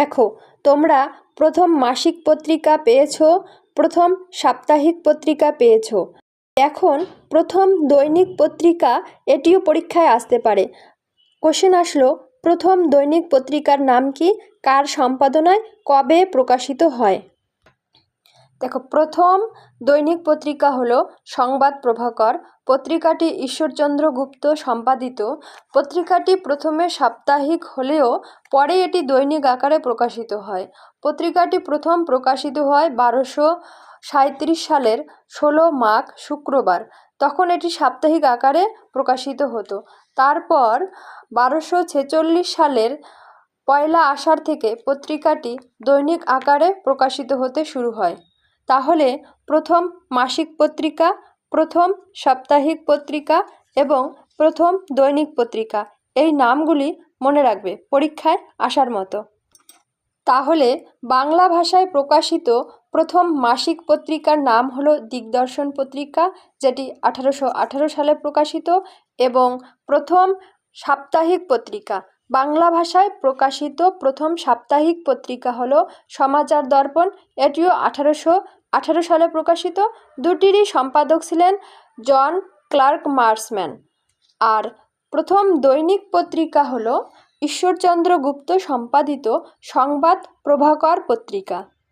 দেখো, তোমরা প্রথম মাসিক পত্রিকা পেয়েছ, প্রথম সাপ্তাহিক পত্রিকা পেয়েছ। এখন প্রথম দৈনিক পত্রিকা এটিও পরীক্ষায় আসতে পারে। কোশ্চেন আসলো, প্রথম দৈনিক পত্রিকার নাম কি? কার সম্পাদনায় কবে প্রকাশিত হয়? দেখো, প্রথম দৈনিক পত্রিকা হলো সংবাদ প্রভাকর। পত্রিকাটি ঈশ্বরচন্দ্র গুপ্ত সম্পাদিত। পত্রিকাটি প্রথমে সাপ্তাহিক হলেও পরে এটি দৈনিক আকারে প্রকাশিত হয়। পত্রিকাটি প্রথম প্রকাশিত হয় বারোশো সাঁইত্রিশ সালের ষোলো মাঘ শুক্রবার। তখন এটি সাপ্তাহিক আকারে প্রকাশিত হতো। তারপর বারোশো ছেচল্লিশ সালের পয়লা আষাঢ় থেকে পত্রিকাটি দৈনিক আকারে প্রকাশিত হতে শুরু হয়। তাহলে প্রথম মাসিক পত্রিকা, প্রথম সাপ্তাহিক পত্রিকা এবং প্রথম দৈনিক পত্রিকা এই নামগুলি মনে রাখবে পরীক্ষায় আসার মতো। তাহলে বাংলা ভাষায় প্রকাশিত প্রথম মাসিক পত্রিকার নাম হলো দিগদর্শন পত্রিকা, যেটি আঠারোশো আঠারো সালে প্রকাশিত, এবং প্রথম সাপ্তাহিক পত্রিকা। বাংলা ভাষায় প্রকাশিত প্রথম সাপ্তাহিক পত্রিকা হলো সমাচার দর্পণ, এটিও আঠারোশো আঠারো সালে প্রকাশিত দুটিরই সম্পাদক ছিলেন জন ক্লার্ক মার্সম্যান। আর প্রথম দৈনিক পত্রিকা হল ঈশ্বরচন্দ্র গুপ্ত সম্পাদিত সংবাদ প্রভাকর পত্রিকা।